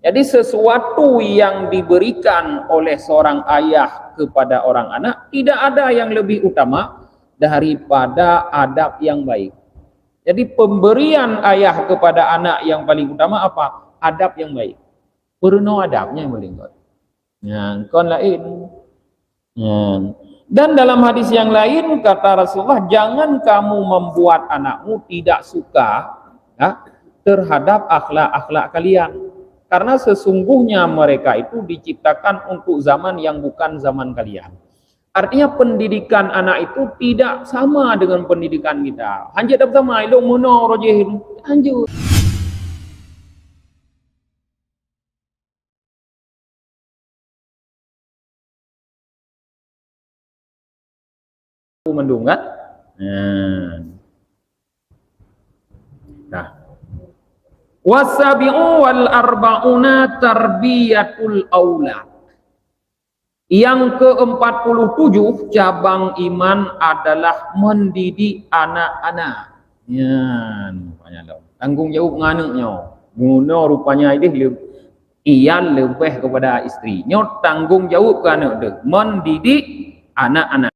Jadi sesuatu yang diberikan oleh seorang ayah kepada orang anak tidak ada yang lebih utama daripada adab yang baik. Jadi pemberian ayah kepada anak yang paling utama apa? Adab yang baik. Perno adabnya yang paling kuat. Ya, kon lain. Ya. Dan dalam hadis yang lain kata Rasulullah, jangan kamu membuat anakmu tidak suka ya, terhadap akhlak-akhlak kalian karena sesungguhnya mereka itu diciptakan untuk zaman yang bukan zaman kalian. Artinya pendidikan anak itu tidak sama dengan pendidikan kita. Hanjat dapat sama ilmu mono rojih. Mendung kan? Nah. Wasabi'u wal arba'una tarbiyatul aulad. Yang ke-47 cabang iman adalah mendidik anak-anak. Ya, rupanya lo. Tanggung jawab nganuknya. Guna rupanya ini ia lebih kepada isteri. Nyo tanggung jawab kan dia. Mendidik anak-anak.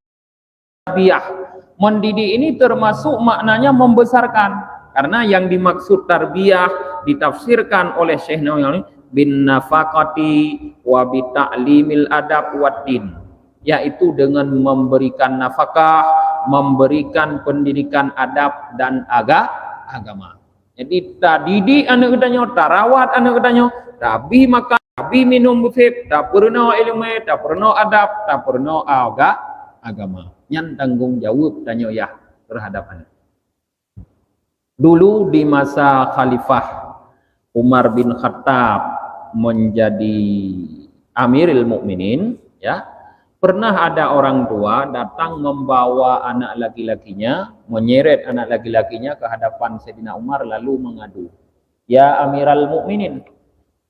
Tarbiyah. Mendidik ini termasuk maknanya membesarkan. Karena yang dimaksud tarbiyah ditafsirkan oleh Syekh Nawawi bin nafaqati wa bi ta'limil adab wa din yaitu dengan memberikan nafkah, memberikan pendidikan adab dan aga, agama. Jadi tak didik anak kita tak rawat anak kita tapi makan, tapi minum busik, tak pernah ilmu, tak pernah adab, tak pernah aga, agama. Yang tanggung jawab tanya ya terhadap anak. Dulu di masa khalifah Umar bin Khattab menjadi Amirul Mukminin, ya. Pernah ada orang tua datang membawa anak laki-lakinya, menyeret anak laki-lakinya ke hadapan Sayyidina Umar lalu mengadu. Ya Amirul Mukminin,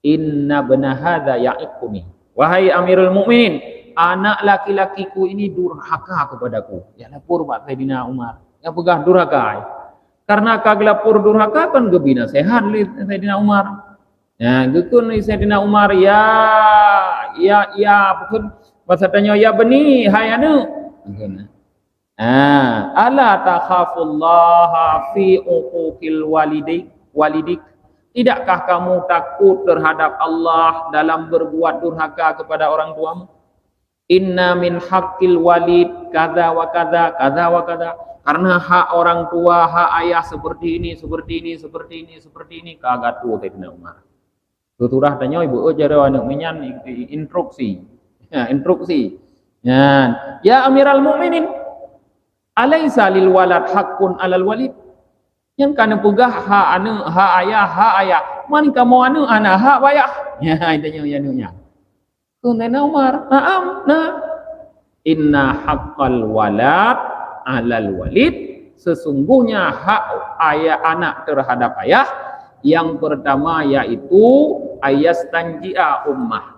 inna bena hadza ya'ikuni. Wahai Amirul Mukminin, anak laki-lakiku ini durhaka kepadaku. Ya lapor Pak Sayyidina Umar. Ya pegah durhaka. Karena kagelapur durhaka kan gebina sehat li Sayyidina Umar. Ya, gekun li Sayyidina Umar ya ya ya pun bahasa tanya ya beni hai anu. Ah, ala takhafullaha fi uquqil walidik walidik Tidakkah kamu takut terhadap Allah dalam berbuat durhaka kepada orang tuamu? Inna min haqqil walid kaza wa kaza kaza wa kaza karena hak orang tua, hak ayah seperti ini, seperti ini, seperti ini, seperti ini, kagak tuh Sayyidina Umar. Tuturah tanya ibu oh jare anak minyan instruksi. Ya, instruksi. Ya, ya Amiral Mukminin. Alaisa lil walad haqqun alal walid? Yang kana pegah hak anu hak ayah, hak ayah. Man kamu anu ana hak wayah. Ya, tanya ya nunya. Sayyidina Umar, "Na'am, nah. Inna haqqal walad alal walid sesungguhnya hak ayah anak terhadap ayah yang pertama yaitu ayas tanjia ummah.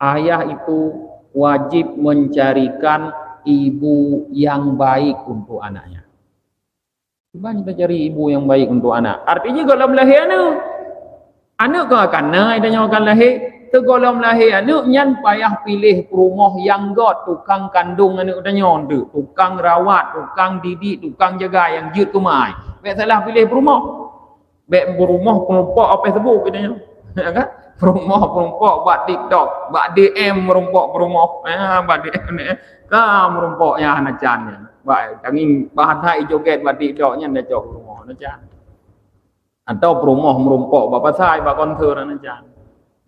Ayah itu wajib mencarikan ibu yang baik untuk anaknya. Cuba kita cari ibu yang baik untuk anak. Artinya kalau melahir anak, anak kau akan naik dan akan lahir tegolong lahir anak nyan payah pilih rumah yang got tukang kandung anak tanya tu tukang rawat tukang didik tukang jaga yang jut kumai baik salah pilih rumah baik rumah penumpuk apa sebut katanya ya kan? Rumah penumpuk buat tiktok buat DM merumpuk rumah eh buat DM ni ka merumpuk ya anak jannya baik tangin bahasa joget buat tiktoknya dah jauh rumah anak jan atau rumah merumpuk bapa saya bapa kontur anak jan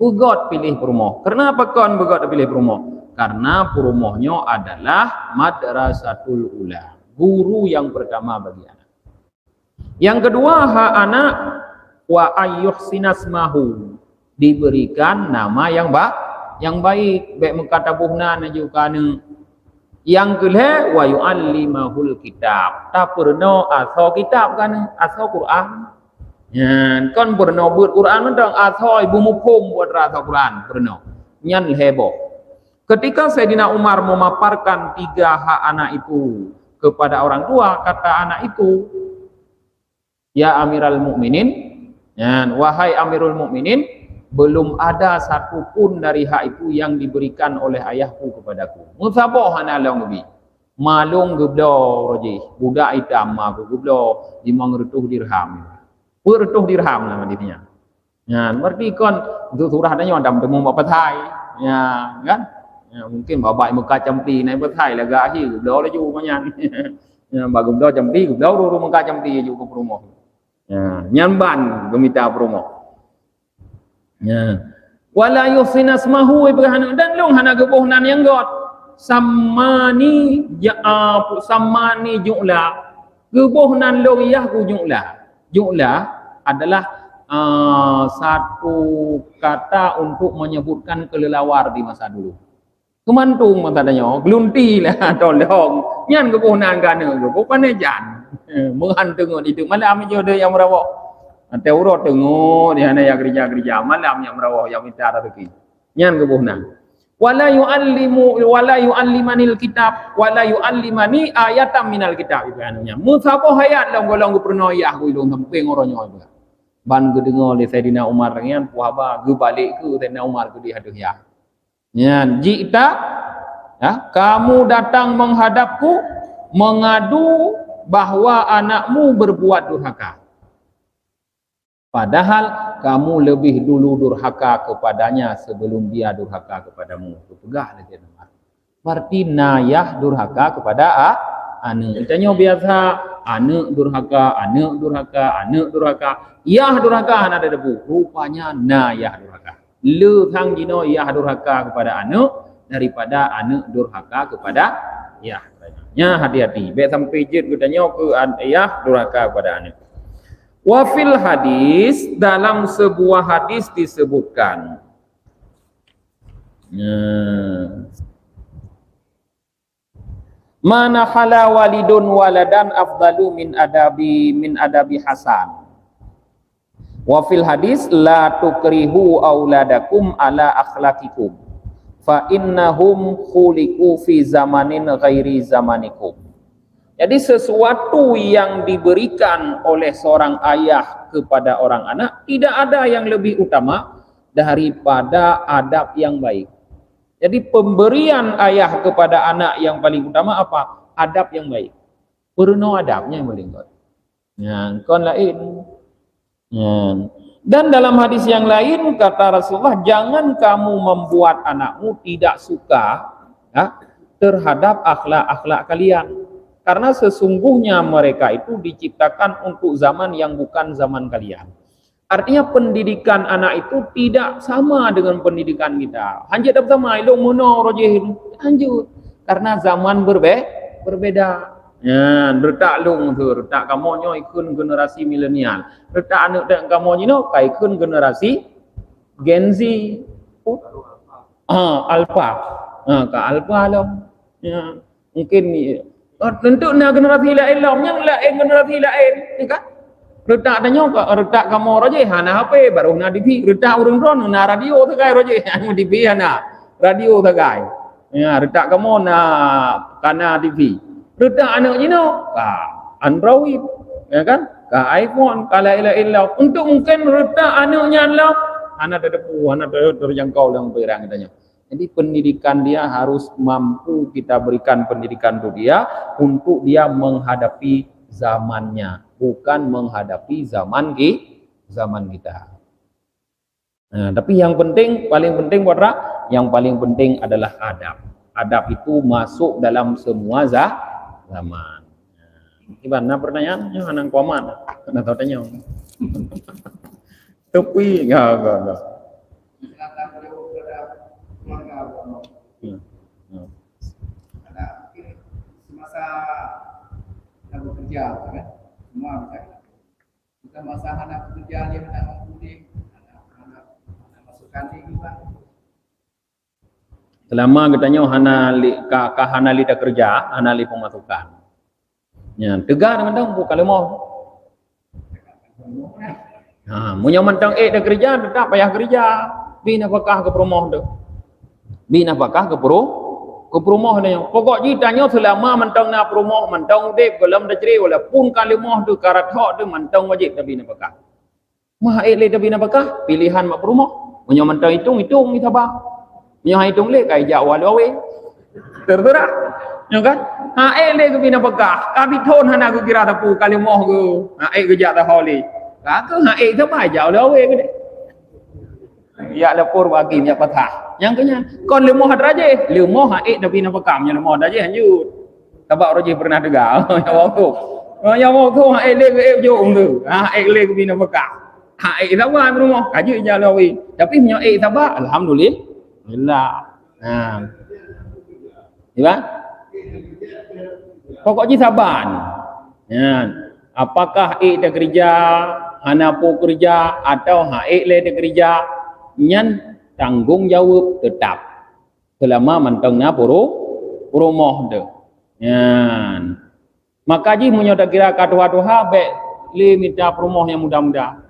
Bugot pilih perumoh. Kenapa kon bugot pilih perumoh? Karena perumohnya adalah madrasatul ula. Guru yang pertama bagi anak. Yang kedua, hak anak wa ayyuh sinasmahu. Diberikan nama yang baik. Yang baik. Baik mengkatabuhna najukana. Yang kedua, wa yu'allimahul kitab. Tak pernah asal kitab kan? Asal Quran. Ya, kan pernah buat Quran mentang atoi bumu pum buat rasa Quran pernah. Nyan heboh. Ketika Sayyidina Umar memaparkan tiga hak anak itu kepada orang tua, kata anak itu, Ya Amiral Mukminin, Ya, wahai Amirul Mukminin, belum ada satu pun dari hak itu yang diberikan oleh ayahku kepadaku. Musabah hana long lebih. Malung geblo roji. Budak hitam aku geblo lima ngerutuh dirham. Bertuh dirham nama dirinya. Ya, berarti kon itu surah adanya ada temu apa thai. Ya, kan? Ya, mungkin bapak muka campi naik berthai lah gahi geblo lah juga banyak. ya, bagi geblo campi geblo ru muka campi juga ke rumah. Ya, nyamban gemita promo. Ya. Wala yusina smahu ibrahana dan long hana gebuh nan yang got. Samani apa samani ju'la. Gebuh nan long yah ku ju'la. Ju'la adalah uh, satu kata untuk menyebutkan kelelawar di masa dulu. Kemantung matanya, gelunti lah tolong. Nyan gebuh nan kana gebuh panejan. menghantung itu. Malam itu ada yang merawak. Nanti urut tengok. Di mana yang kerja-kerja. Malam yang merawak yang minta rezeki. Nyan ke buhna wala yuallimu wala yuallimanil kitab wala yuallimani ayatam minal kitab. Itu anunya musapa hayat long golong pernah ya aku ilung samping orangnya itu ban ke dengar oleh Sayyidina Umar ngan puaba ge balik ke Sayyidina Umar ke di haduh ya nyan jika ya kamu datang menghadapku mengadu bahawa anakmu berbuat durhaka. Padahal kamu lebih dulu durhaka kepadanya sebelum dia durhaka kepadamu. Itu pegah lagi nama. Berarti nayah durhaka kepada a, anak. Itanya biasa anak durhaka, anak durhaka, anak durhaka. Yah durhaka anak ada debu. Rupanya nayah durhaka. Le thang jino yah durhaka kepada anak daripada anak durhaka kepada yah. Ya hati-hati. Baik sampai jid kita ke ayah durhaka kepada anak. Wa fil hadis dalam sebuah hadis disebutkan. Ya. Mana hala walidun waladan afdalu min adabi min adabi hasan. Wa fil hadis la tukrihu auladakum ala akhlaqikum fa innahum khuliqu fi zamanin ghairi zamanikum. Jadi sesuatu yang diberikan oleh seorang ayah kepada orang anak tidak ada yang lebih utama daripada adab yang baik. Jadi pemberian ayah kepada anak yang paling utama apa? Adab yang baik. Perno adabnya yang paling baik. Ya, kon lain. Ya. Dan dalam hadis yang lain kata Rasulullah, jangan kamu membuat anakmu tidak suka ya, terhadap akhlak-akhlak kalian. Karena sesungguhnya mereka itu diciptakan untuk zaman yang bukan zaman kalian. Artinya pendidikan anak itu tidak sama dengan pendidikan kita. Hanya dapat sama ilmu mono rojih lanjut. Karena zaman berbe berbeda. Ya, retak lung tu, retak kamu nyo ikun generasi milenial. Retak anak dan kamu nyo ikun generasi Gen Z. Oh. Ah, alpha. Ah, ka alpha lo. Ya, mungkin ni. Oh, tentu na generasi lain lah, yang lain generasi lain, ya kan? Retak tanya ka retak kamu roje hana HP baru na TV retak urang ron na radio tu kai roje hana TV hana radio tu kai. Ya, retak kamu na kana TV. Redak anak jino, ka Android, ya kan? Ka iPhone, ka la ilaha illallah. Untuk mungkin redak anaknya Allah, anak ada depu, anak ada terjangkau dengan perang katanya. Jadi pendidikan dia harus mampu kita berikan pendidikan untuk dia untuk dia menghadapi zamannya, bukan menghadapi zaman ki zaman kita. Nah, tapi yang penting, paling penting buat yang paling penting adalah adab. Adab itu masuk dalam semua zah, zaman. Iban, na pertanyaan? Yang anang koman. Na tahu tanya. Tepi, enggak, enggak, enggak. Nak bekerja, kan? Semua bisa. Kita masa anak bekerja dia nak mampu ni, anak masukkan dia juga. Selama katanya hana li ka, ka hana li tak kerja, hana li pemasukan. Ya, tegar mentang bu kalau mau. Ha, munya mentang eh dah kerja, tak payah kerja. Bi nafkah ke rumah tu. Bi nafkah ke pro ke rumah dia. Pokok ji tanya selama mentang nak rumah, mentang dep dalam dajri walaupun kalau mau tu karat hak tu mentang wajib tapi nafkah. Mah air le tapi napakah? Pilihan mak rumah. Menyo mentang hitung hitung kita ba. Menyo hitung le kai ja walau we. Tertera. Ya kan? Ha air le ke bina bekah. Kami thon hana ku kira tapu kali moh ke. Ha air ke ja ta holi. Ka ke ha air ta ba ja walau we ke de. Ya lapor bagi minyak patah. Yang kenya kon le moh raje. Le moh ha air tapi napakah menyo moh raje hanjut. Sebab roji pernah dengar. Ya waktu. Ya waktu ha air le ke air jo tu. Ha air le ke bina bekah. Ha eh sabar rumah. Kaji je lawi. Tapi punya eh sabar alhamdulillah. Ha. Ya. Pokoknya sabar. Ya. Apakah eh dah kerja, hana po kerja atau ha eh le dah kerja, nyan tanggungjawab tetap. Selama mantengna puru rumah de. Ya. Maka ji munyo dak kira katuha-tuha be li minta rumah yang mudah-mudah.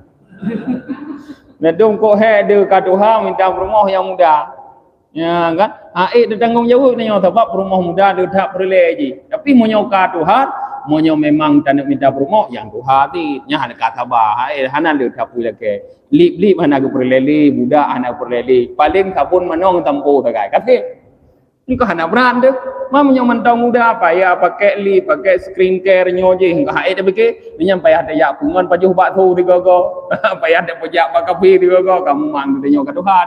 Nadung kok he de katuha minta rumah yang muda. Ya kan? Ha eh dia tanggung jawab ni sebab rumah muda dia tak perlu ji. Tapi monyo katuha monyo memang tak nak minta rumah yang tuha ti nya hana kata ba ha eh hana dia tak perlu ke. Lip lip hana ke perlu li budak hana perlu li. Paling kapun manong tampo tak kai. Kata ni ko hana beran de. Ma monyo mentang muda apa ya pakai li pakai screen care nyo je hingga ha eh dia beke ni nyampai ada ya pungan pajuh bak tu di gogo. Payah ada pejak bak kapi di gogo kamu mang dia nyo katuha.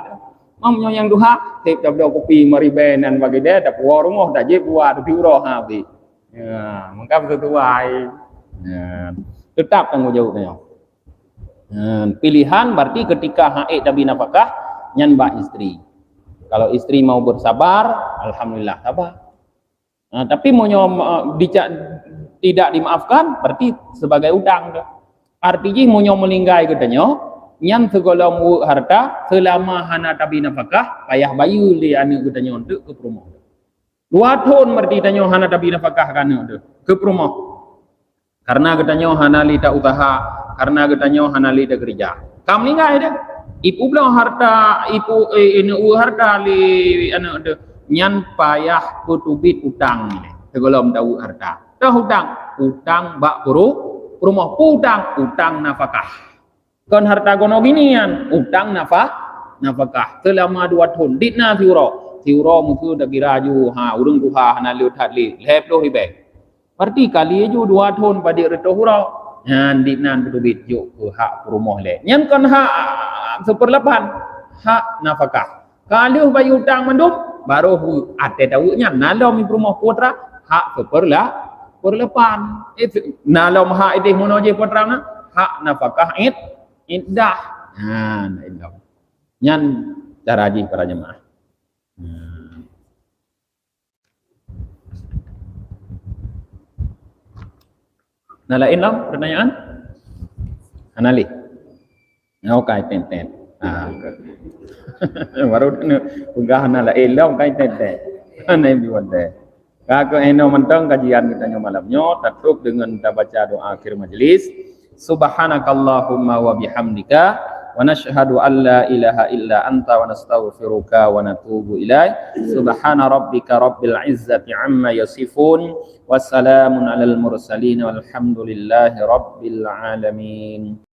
Mam nyo yang duha dak dok kopi mari benan bagi dia dak puar rumah dak je buat tu ro ha bi. Ya, maka betul tuai. Ya, tetap tanggung jawabnya. Ya, pilihan berarti ketika haid tapi nafkah nyan ba istri. Kalau istri mau bersabar, alhamdulillah sabar. Nah, tapi mau nyom dicak tidak dimaafkan berarti sebagai udang dah. Artinya mau nyom melinggai katanya, nyan segala harta selama hana tabi nafkah payah bayu li anu katanya untuk ke rumah. Dua tahun berarti tanya hana tabi nafkah kan tu ke rumah. Karena katanya hana li tak usaha, karena katanya hana li tak kerja. Kam linggai dia. Ipu belah harta, ipu eh, ini u harta li anu tu nyan payah kutubit utang ni. Segala tahu harta. Dah hutang, utang bak puru, rumah utang, utang nafkah. Kon harta gono ginian, utang nafkah, nafkah. Selama dua tahun, ditna tiuro. Tiuro mutu dah kira ju, ha, urung tuha, hana liu tat li, lep lo hibe. Berarti kali ju dua tahun pada reto hurau. Yan ditnan kutubit ju ke hak rumah le. Nyan kon hak seperlapan, hak nafkah. Kalau bayi utang mendum, baru hu ate tahu nya nalo mi rumah putra hak seperlah perlepan. Itu nalo hak ide mono je putra na hak nafkah it iddah. Ha, iddah. Nyan cara ji para jemaah. Hmm. Nah, lain lah pertanyaan? Anali. Ngau kai ten ten. Ah, baru ni pegang na lain lah kai ten ten. Anai biwan ten. Kakak eno mentang kajian kita nyo malamnya tutup dengan kita baca doa akhir majlis. Subhanakallahumma wa bihamdika ونشهد أن لا إله إلا أنت ونستغفرك ونتوب إليك. سبحان ربك رب العزة عما يصفون وسلام على المرسلين والحمد لله رب العالمين.